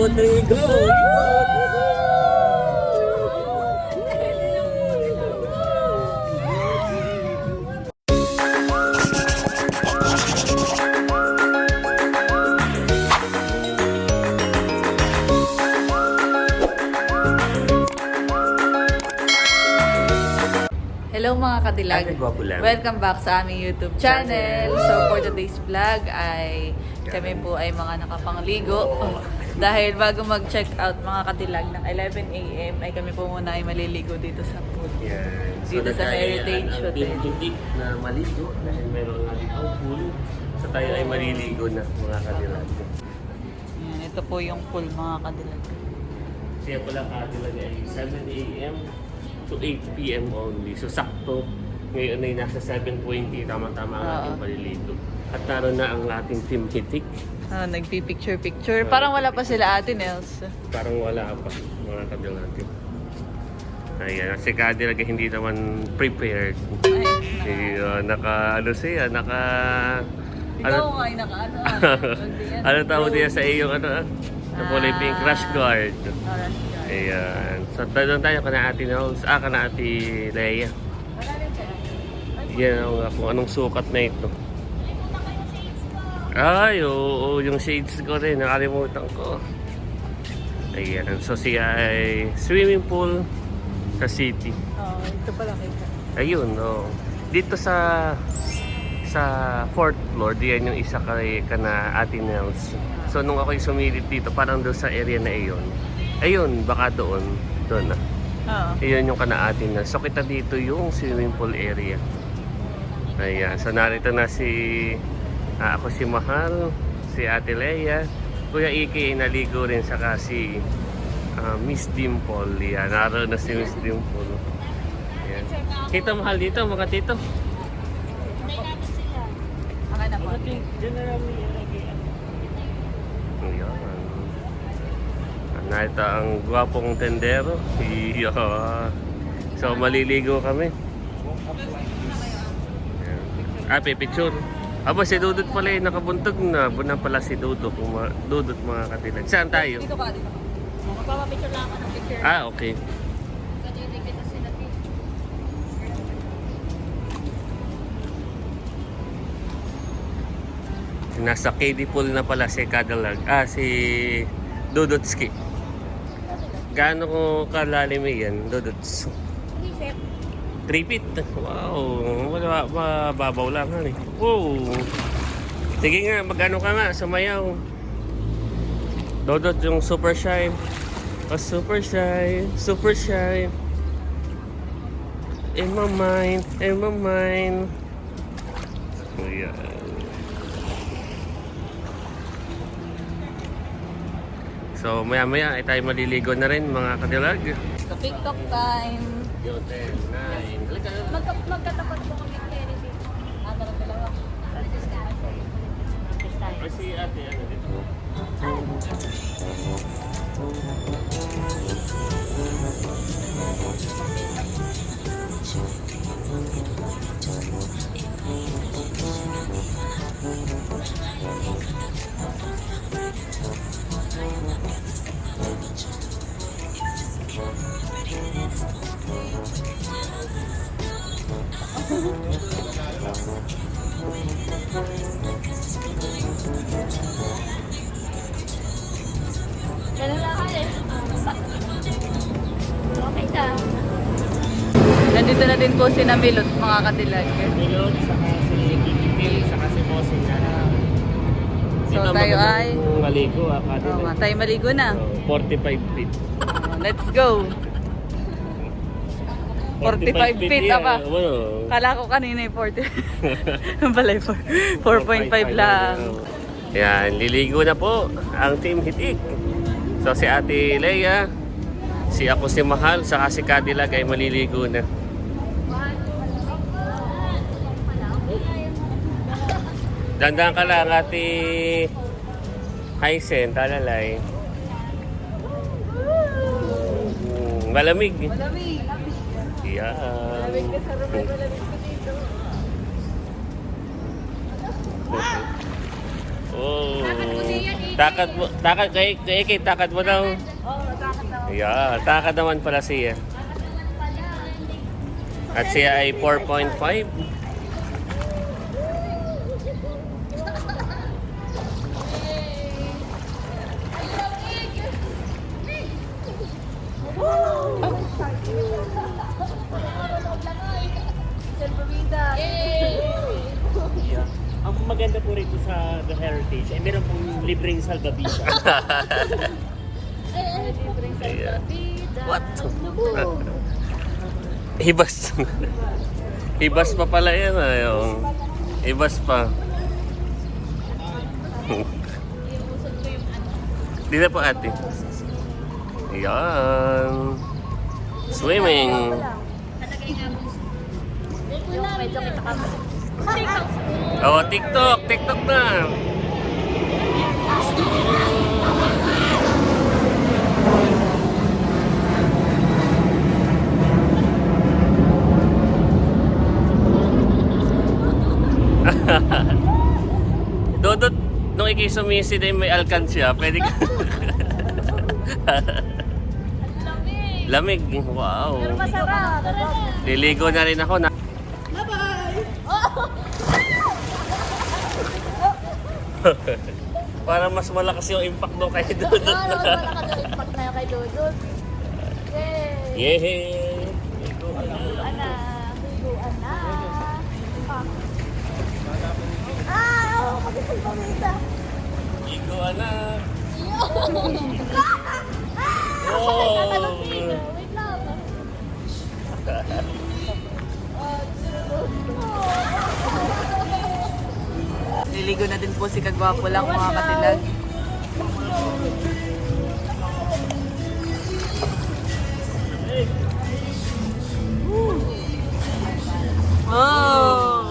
two, three, go! Hello mga kadilag. Welcome back sa aming YouTube channel. So for today's vlog ay kami po ay mga nakapangligo. Dahil bago mag-check out mga kadilag ng 11 a.m. ay kami po muna ay maliligo dito sa pool. Yan. Dito sa Heritage Hotel. pinipindik na maligo dahil meron nga dito pool. So tayo ay maliligo na mga kadilag. Yan, ito po yung pool mga kadilag. Siya pala kadilag ay 7 a.m. to 8 p.m. only. So sakto. Ngayon ay nasa 7.20. Tama-tama ang ating paliligo. At naroon na ang ating team hitik. Ah, nagpipicture-picture. Parang wala pa sila ate Nels. Parang wala pa mga kadilag. Ayan, si Kadilag ay hindi naman prepared. Ay, Ayun, naka, ano siya, naka... Ikaw nga ay nakaano ah. ano tawag niya sa iyong ano ah? Sa kulay pink, crash guard. Alright. Ayan. So, tanong tayo kana ate Nels. Ah, kana ate Leia. Yan kung anong sukat na ito. Ay, oo, yung shades ko rin. Nakalimutan ko. Ayan. So, siya ay swimming pool sa city. Oh, ito pala kita. Ayun, no. Dito sa sa fourth floor, diyan yung isa kay kana Ate Nels. So nung ako'y sumilip dito, parang doon sa area na iyon. Ayun, baka doon. Doon na. Oo. Ayun yung kana Ate Nels. So kita dito yung swimming pool area. Ayan. So narito na si ah, ako si Mahal, si Ate Leia, Kuya Iki naligo rin saka si ah, Miss Dimple. Yan, naroon na si Miss Dimple. Yan. Tito, mahal dito, mga tito. Akin na. Ayan. Narito ang gwapong tendero. Iya. So, maliligo kami. Ayan. Ah, pipicture. Aba, si Dudut pala yung nakabuntog na. Bunan pala si Dudut, mga, Dudut mga katilag. Saan tayo? Dito ka, dito. Magpapapicture lang ako ng picture. Ah, okay. Nasa KD pool na pala si Kadalag. Ah, si Dudutski. Gaano ko kalalim yan, Duduts? 3 feet. Wow. Wala, mababaw lang. Hani. Wow. Sige nga, magano ka nga, sumayaw. Dodot yung super shy. Oh, super shy. Super shy. In my mind. In my mind. So, maya-maya ay tayo maliligo na rin mga kadilag. TikTok time. Yun, 10, 9. Halika. Magka, magkatapat po kami kay Rebe. Ah, parang dalawa. Ay, si ate, ano dito? Ganun po si Namilot, mga katilag. Milot, saka si Kikitil, saka si Bossing na. So, tayo ay- Maligo, ah, Oo kadilag. nga, tayo maligo na. So, 45 feet. Let's go. 45 feet, yan, apa. Ano? Kala ko kanina yung 40. Yung pala yung 4.5 lang. Yan, liligo na po ang Team Hitik. So si Ate Leia, si ako si Mahal, saka si Cadillac ay maliligo na. Dandang ka lang, Ate Hysen, talalay. Mm, Malamig. Malamig. Yan. Malamig ka sa rumi, malamig ka dito. Oh. Takad mo, takad, kay, kay, kay, takad mo daw. Oh, takot na. Yeah, takad naman pala siya. At siya ay 4.5. Heritage, ay meron pong libreng salbabida. Ayan. What? Ibas. Ibas pa pala yan. ah, Yung ibas pa. Di na po ate. Ayan. Swimming. TikTok. Oh, TikTok. TikTok na. Dodot, nung ikisumisi din may alkansya, pwede ka... Lamig. Lamig. Wow. Masarap. Liligo na rin ako na. Para mas malakas yung impact doon kay Dodot. Ano, wala ka doon impact na yung kay Dodot. Yay! Yay! Ana, higuan na. Ah, ako mag-isang pamita. Liguan na. Wait Oh! Liligo na din po si Kagwapo lang mga katilag. Oh!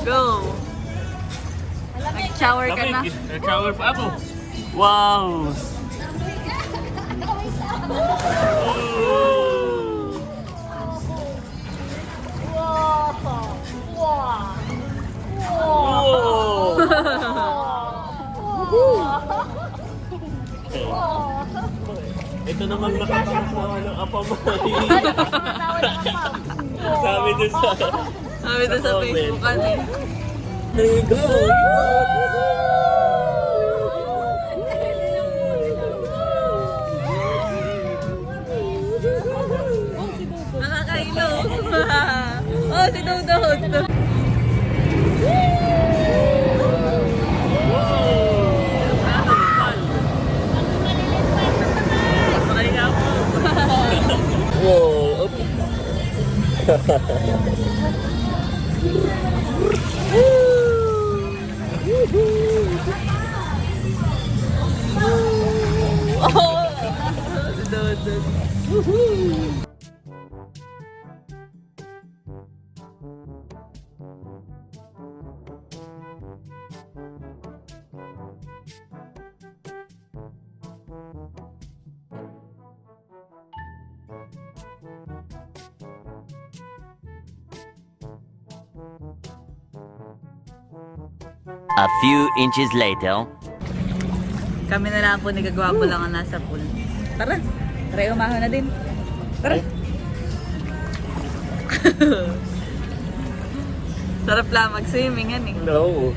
Go! Nag-shower ka na? Nag-shower pa ako. Wow! Ito naman nakakatawa ng apamay. Sabi dun sa... Sabi doon sa. Facebook ano eh. Ligo! Nakakailo. Oh, si Dodot. Sakay nga ako. Wow! Okay. Oh! Si Dodot. A few inches later. Kami na lang po ni Kagwapo lang ang nasa pool. Tara! Tara, umahon na din. Tara! Sarap lang mag-swimming yan eh. No.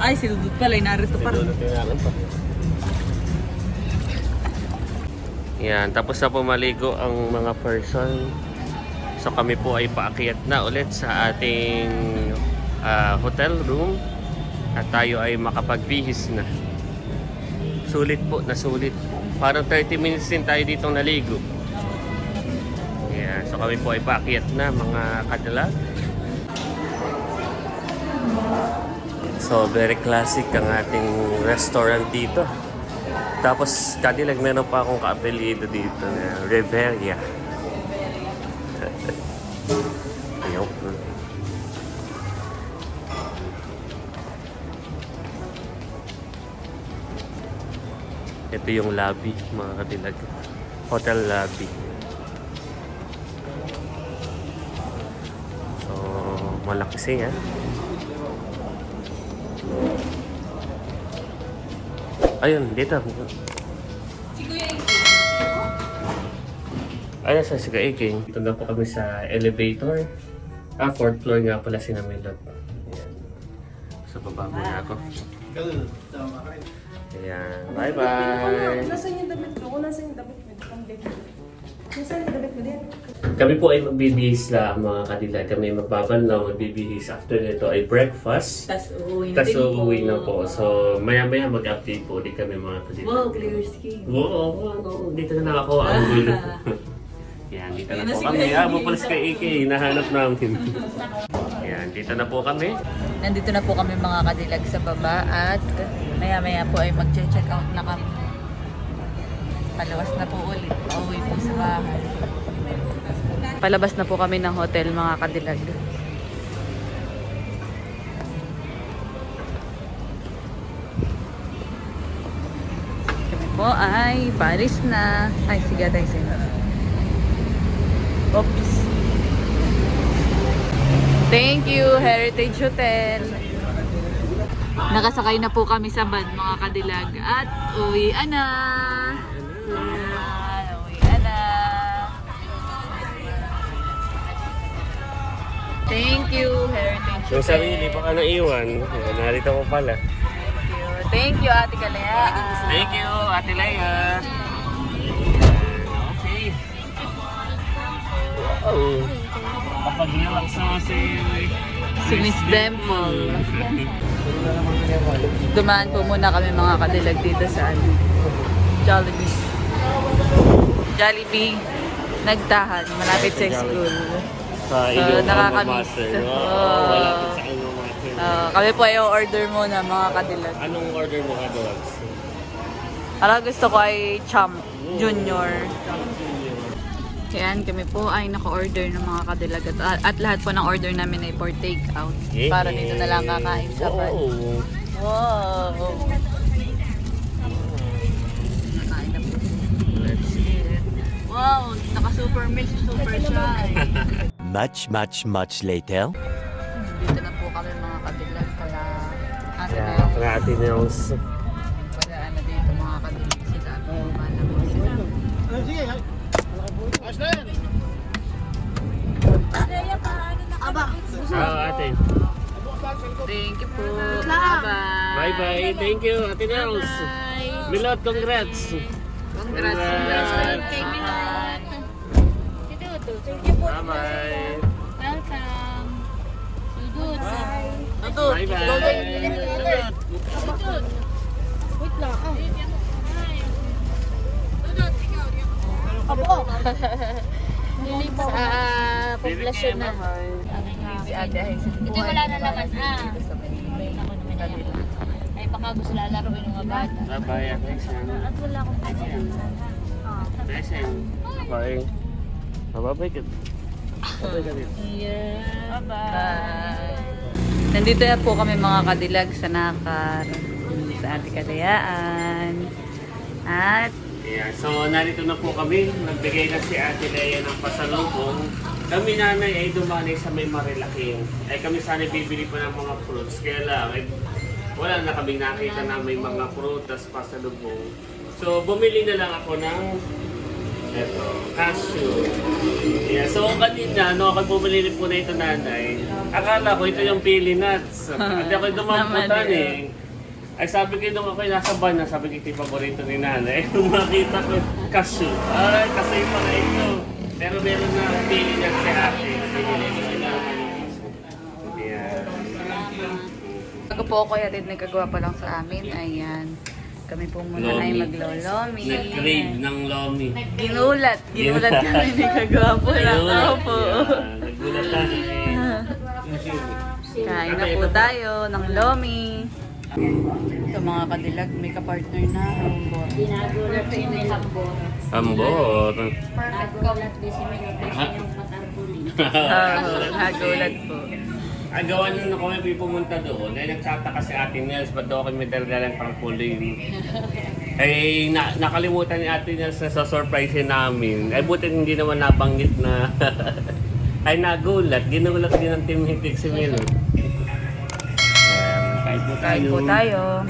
Ay, si Dudut pala, eh, narito pa rin. Yan, tapos na po maligo ang mga person. So kami po ay paakyat na ulit sa ating ah, hotel room at tayo ay makapagbihis na. Sulit po, na sulit. Parang 30 minutes din tayo ditong naligo. Yan, so kami po ay paakyat na mga kadalag. So very classic ang ating restaurant dito. Tapos Cadillac meron pa akong kaapelido dito na Riveria. Ito yung lobby, mga kadilag. Hotel lobby. So, malaki siya. Ayun, dito. Ayun sa Siga Iking. Dito na po kami sa elevator. Ah, fourth floor nga pala si Namilot. Ayan. So, baba muna ako. Ayan. Bye-bye. Nasaan yung damit ko? Nasaan yung damit mo? Complete. Nasaan yung damit mo din? Kami po ay magbibihis lang mga kadilag. Kami magbabanlaw, magbibihis. After nito ay breakfast. Tapos uuwi na Tapos din uuwi na po. So, maya-maya mag-update po ulit kami mga kadilag. Wow, clear skin. Oo, oo, oo. Dito na lang ako. Ang gulo. Yan, dito na po kami. Ah, bupalis kay AK. Hinahanap namin. Yan, dito na po kami. Nandito na po kami mga kadilag sa baba at maya-maya po ay mag-check out na kami. Palawas na po ulit. Pauwi po sa bahay. Palabas na po kami ng hotel mga kadilag. Kami po ay Paris na. Ay, sige tayo sila. Oops. Thank you, Heritage Hotel. Nakasakay na po kami sa van, mga kadilag. At uwi na. Ayan, uwi na. Thank you, Heritage Yung sarili, baka naiwan. Ayan, Narito ko pala. Thank you, Ate Kalea. Thank you, Ate Leia. Okay. Wow. Kapag relax naman si... Miss Demple. Dumaan po muna kami mga kadilag dito sa ano, Jollibee. Jollibee. Nagtahan, malapit sa school. Sa So, inyong nakakamiss. Oo, malapit sa inyong master. Ah, kami po ay order muna mga kadilag. Anong order mo ka doon? Para gusto ko ay Champ Junior. Yan, kami po ay naka-order ng mga kadilag at, at lahat po ng order namin ay for take out. Para dito na lang kakain sa. Wow! Na eat. Wow! Naka-super mix, super shy. Much, much, much later. Dito na po kami mga kadilag pala. Ate Yeah, na para Ate Nels. Pala ano dito mga kadilag sila. Mana po sila. Ah, ate. Thank you po. Bye-bye. Bye-bye. Thank you, Ate Nels. Bye. Milot, congrats. Congrats. Congrats. Congrats. Bye-bye. Welcome. Sudut. Tutut. Bye-bye. Wait lang. Ah. Apo. Nilip sa poblasyon na. Si Ate po Ito ay wala na. Ah. Ako naman yan. Ay baka gusto lalaroin ng mga bata. Bye-bye, Ate Sam. At wala akong. Ah. Blessing. Bye. Bye-bye ka. Bye-bye ka dito. Yeah. Bye. Nandito na po kami mga kadilag sa Nakar. Sa Ate Kalayaan. At Yeah, so narito na po kami. Nagbigay na si Ate Leia ng pasalubong. Kami nanay ay dumanay sa may marilaking. Ay kami sana bibili pa ng mga fruits. Kaya lang, ay, wala na kaming nakita na may mga prutas pasalubong. So bumili na lang ako ng eto, cashew. Yeah, so kanina, no, ako bumili po na ito nanay. Akala ko ito yung pili nuts. At ako dumamputan eh. Ay sabi ko nung ako'y nasa van na, sabi ko yung paborito ni nanay. Nung makita ko, cashew. Ay, kasi pala ito. Pero meron na pili nuts si ate. Binili ko sila. Yeah. bago po ako yatid nagkagawa pa lang sa amin, ayan. Kami po muna Lomi. ay maglolomi. Nag-crave ng lomi. Ginulat. Ginulat kami nagkagawa po lang. Opo. Yeah, Nagulat na. Kain na po tayo ng lomi. Ito mga kadilag, may kapartner na. Ambor. Inyo yung hambor. Ambor. Perfect count this minute. Yung patarpulin. Nagulat po. Ang gawa nyo na kami pumunta doon, ay nagtataka si Ate Nels, ba't daw kami dalgalang trampoline? ay na, nakalimutan ni Ate Nels na sa surprise namin. Ay buti hindi naman nabanggit na ay nagulat. Ginulat din ng Team Hitik si Milo. Kain po tayo.